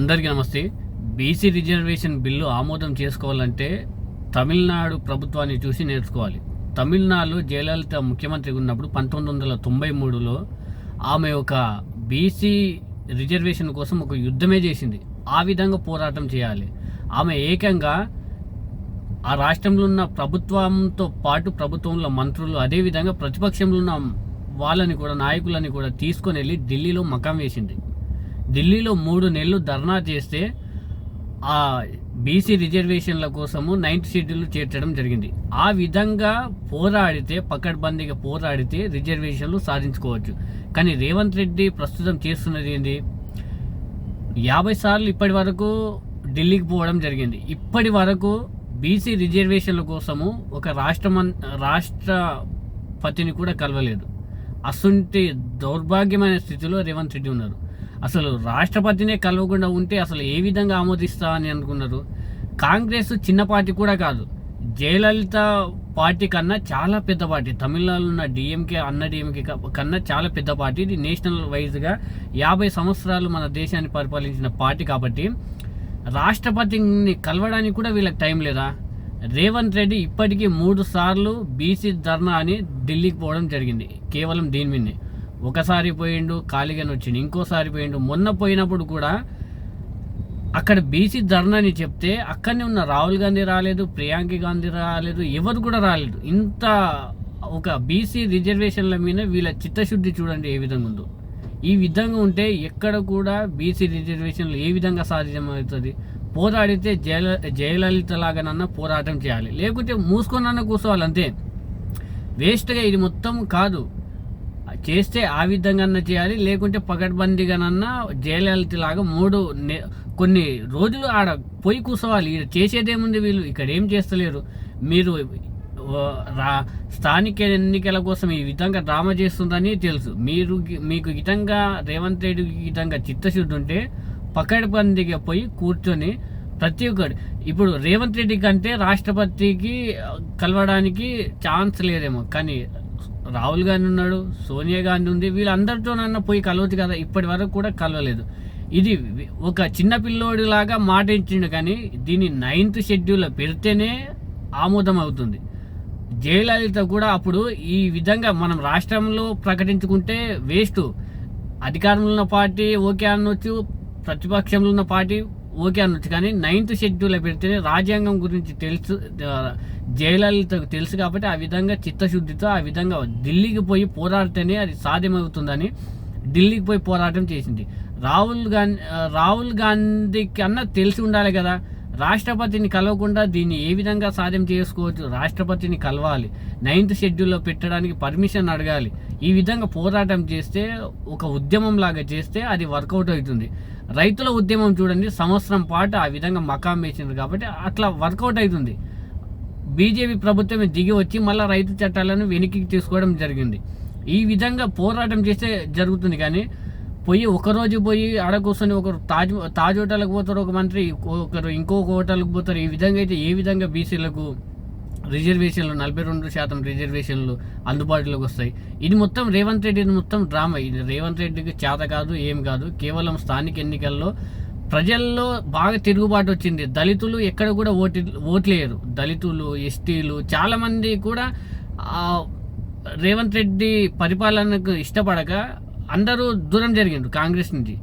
అందరికీ నమస్తే. BC reservation bill ఆమోదం చేసుకోవాలంటే తమిళనాడు ప్రభుత్వాన్ని చూసి నేర్చుకోవాలి. తమిళనాడు జయలలిత ముఖ్యమంత్రి ఉన్నప్పుడు పంతొమ్మిది వందల తొంభై మూడులో ఆమె ఒక బీసీ రిజర్వేషన్ కోసం ఒక యుద్ధమే చేసింది. ఆ విధంగా పోరాటం చేయాలి. ఆమె ఏకంగా ఆ రాష్ట్రంలో ఉన్న ప్రభుత్వంతో పాటు ప్రభుత్వంలో మంత్రులు అదేవిధంగా ప్రతిపక్షంలో ఉన్న వాళ్ళని కూడా నాయకులని కూడా తీసుకొని వెళ్ళి ఢిల్లీలో మకాం వేసింది. ఢిల్లీలో మూడు నెలలు ధర్నా చేస్తే ఆ బీసీ రిజర్వేషన్ల కోసము నైన్త్ షెడ్యూల్ చేర్చడం జరిగింది. ఆ విధంగా పోరాడితే పకడ్బందీగా పోరాడితే రిజర్వేషన్లు సాధించుకోవచ్చు. కానీ రేవంత్ రెడ్డి ప్రస్తుతం చేస్తున్నది ఏంది? యాభై సార్లు ఇప్పటి వరకు ఢిల్లీకి పోవడం జరిగింది. ఇప్పటి వరకు బీసీ రిజర్వేషన్ల కోసము ఒక రాష్ట్రమన్ రాష్ట్రపతిని కూడా కలవలేదు. అసుంటి దౌర్భాగ్యమైన స్థితిలో రేవంత్ రెడ్డి ఉన్నారు. అసలు రాష్ట్రపతినే కలవకుండా ఉంటే అసలు ఏ విధంగా ఆమోదిస్తా అని అనుకున్నారు. కాంగ్రెస్ చిన్న పార్టీ కూడా కాదు. జయలలిత పార్టీ కన్నా చాలా పెద్ద పార్టీ. తమిళనాడులో ఉన్న డిఎంకే అన్న డిఎంకే కన్నా చాలా పెద్ద పార్టీ. ఇది నేషనల్ వైజ్గా యాభై సంవత్సరాలు మన దేశాన్ని పరిపాలించిన పార్టీ కాబట్టి రాష్ట్రపతిని కలవడానికి కూడా వీళ్ళకి టైం లేదా? రేవంత్ రెడ్డి ఇప్పటికీ మూడు సార్లు బీసీ ధర్నా అని ఢిల్లీకి పోవడం జరిగింది. కేవలం దీని మీదనే. ఒకసారి పోయిండు ఖాళీగానే వచ్చిండు. ఇంకోసారి పోయిండు. మొన్న పోయినప్పుడు కూడా అక్కడ బీసీ ధర్నాని చెప్తే అక్కడనే ఉన్న రాహుల్ గాంధీ రాలేదు ప్రియాంక గాంధీ రాలేదు ఎవరు కూడా రాలేదు. ఇంత ఒక బీసీ రిజర్వేషన్ల మీద వీళ్ళ చిత్తశుద్ధి చూడండి ఏ విధంగా ఉందో. ఈ విధంగా ఉంటే ఎక్కడ కూడా బీసీ రిజర్వేషన్లు ఏ విధంగా సాధ్యమవుతుంది? పోరాడితే జయల జయలలిత లాగానన్నా పోరాటం చేయాలి. లేకుంటే మూసుకొనన్నా కూర్చోవాలి అంతే. వేస్ట్గా ఇది మొత్తం కాదు. చేస్తే ఆ విధంగా చేయాలి లేకుంటే పకడ్బందీగానన్నా జయలలిత లాగా మూడు కొన్ని రోజులు ఆడ పోయి కూర్చోవాలి చేసేదేముంది వీళ్ళు? ఇక్కడ ఏం చేస్తలేరు? మీరు రా స్థానిక ఎన్నికల కోసం ఈ విధంగా డ్రామా చేస్తుందని తెలుసు. మీరు మీకు ఇతంగా రేవంత్ రెడ్డి ఇతంగా చిత్తశుద్ధి ఉంటే పకడ్బందీగా పోయి కూర్చొని ప్రతి ఒక్కటి ఇప్పుడు రేవంత్ రెడ్డి కంటే రాష్ట్రపతికి కలవడానికి ఛాన్స్ లేదేమో. కానీ రాహుల్ గాంధీ ఉన్నాడు సోనియా గాంధీ ఉంది వీళ్ళందరితోనన్నా పోయి కలవచ్చు కదా ఇప్పటి వరకు కూడా కలవలేదు. ఇది ఒక చిన్న పిల్లోడిలాగా మాట ఇచ్చిండు కానీ దీన్ని నైన్త్ షెడ్యూల్లో పెడితేనే ఆమోదం అవుతుంది. జయలలిత కూడా అప్పుడు ఈ విధంగా మనం రాష్ట్రంలో ప్రకటించుకుంటే వేస్ట్. అధికారంలో ఉన్న పార్టీ ఓకే అనొచ్చు ప్రతిపక్షంలో ఉన్న పార్టీ ఓకే అనొచ్చు కానీ నైన్త్ షెడ్యూల్ పెడితేనే రాజ్యాంగం గురించి తెలుసు జయలలితకు తెలుసు కాబట్టి ఆ విధంగా చిత్తశుద్ధితో ఆ విధంగా ఢిల్లీకి పోయి పోరాడితేనే అది సాధ్యమవుతుందని ఢిల్లీకి పోయి పోరాటం చేసింది. రాహుల్ గాంధీ రాహుల్ గాంధీ కన్నా తెలిసి ఉండాలి కదా. రాష్ట్రపతిని కలవకుండా దీన్ని ఏ విధంగా సాధ్యం చేసుకోవచ్చు? రాష్ట్రపతిని కలవాలి. నైన్త్ షెడ్యూల్లో పెట్టడానికి పర్మిషన్ అడగాలి. ఈ విధంగా పోరాటం చేస్తే ఒక ఉద్యమం లాగా చేస్తే అది వర్కౌట్ అవుతుంది. రైతుల ఉద్యమం చూడండి సంవత్సరం పాటు ఆ విధంగా మకాం వేసింది కాబట్టి అట్లా వర్కౌట్ అవుతుంది. బీజేపీ ప్రభుత్వం దిగి వచ్చి మళ్ళీ రైతు చట్టాలను వెనక్కి తీసుకోవడం జరిగింది. ఈ విధంగా పోరాటం చేస్తే జరుగుతుంది కానీ పోయి ఒకరోజు పోయి ఆడ కూర్చొని ఒకరు తాజ్ తాజ్ హోటల్కి పోతారు ఒక మంత్రి ఒకరు ఇంకొక హోటల్కి పోతారు. ఈ విధంగా అయితే ఏ విధంగా బీసీలకు రిజర్వేషన్లు నలభై రెండు శాతం రిజర్వేషన్లు అందుబాటులోకి వస్తాయి? ఇది మొత్తం రేవంత్ రెడ్డి మొత్తం డ్రామా. ఇది రేవంత్ రెడ్డికి చేత కాదు ఏం కాదు. కేవలం స్థానిక ఎన్నికల్లో ప్రజల్లో బాగా తిరుగుబాటు వచ్చింది. దళితులు ఎక్కడ కూడా ఓటు ఓట్లేయరు. దళితులు ఎస్టీలు చాలామంది కూడా రేవంత్ రెడ్డి పరిపాలనకు ఇష్టపడక అందరూ దూరం జరిగిండ్రు కాంగ్రెస్ నుంచి.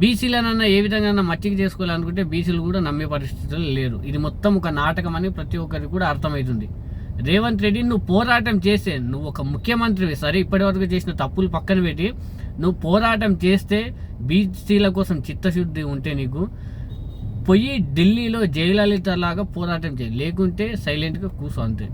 బీసీలనన్నా ఏ విధంగా మచ్చికి చేసుకోవాలనుకుంటే బీసీలు కూడా నమ్మే పరిస్థితులు లేరు. ఇది మొత్తం ఒక నాటకం అని ప్రతి ఒక్కరికి కూడా అర్థమవుతుంది. రేవంత్ రెడ్డి నువ్వు పోరాటం చేస్తే నువ్వు ఒక ముఖ్యమంత్రివి. సరే ఇప్పటివరకు చేసిన తప్పులు పక్కన పెట్టి నువ్వు పోరాటం చేస్తే బీసీల కోసం చిత్తశుద్ధి ఉంటే నీకు పోయి ఢిల్లీలో జయలలిత లాగా పోరాటం చేయి. లేకుంటే సైలెంట్గా కూర్చో అంతే.